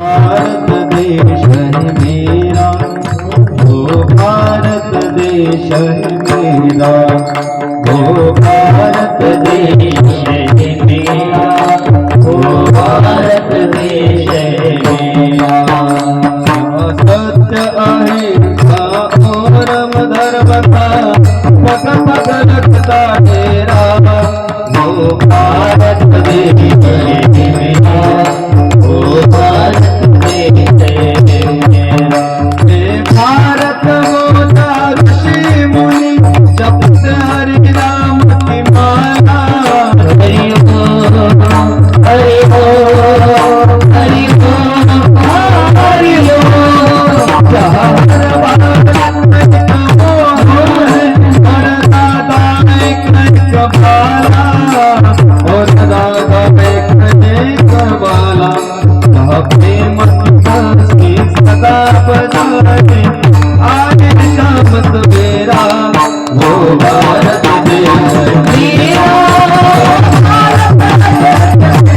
भारत देश है मेरा वो भारत देश है मेरा वो भारत देश है मेरा वो भारत देश है मेरा सत्य अहिंसा और धर्म का पथ पथ रखता तेरा वो भारत जपते हरि नाम की माला हरि हरि हरि हरि ओम जहाँ Bye.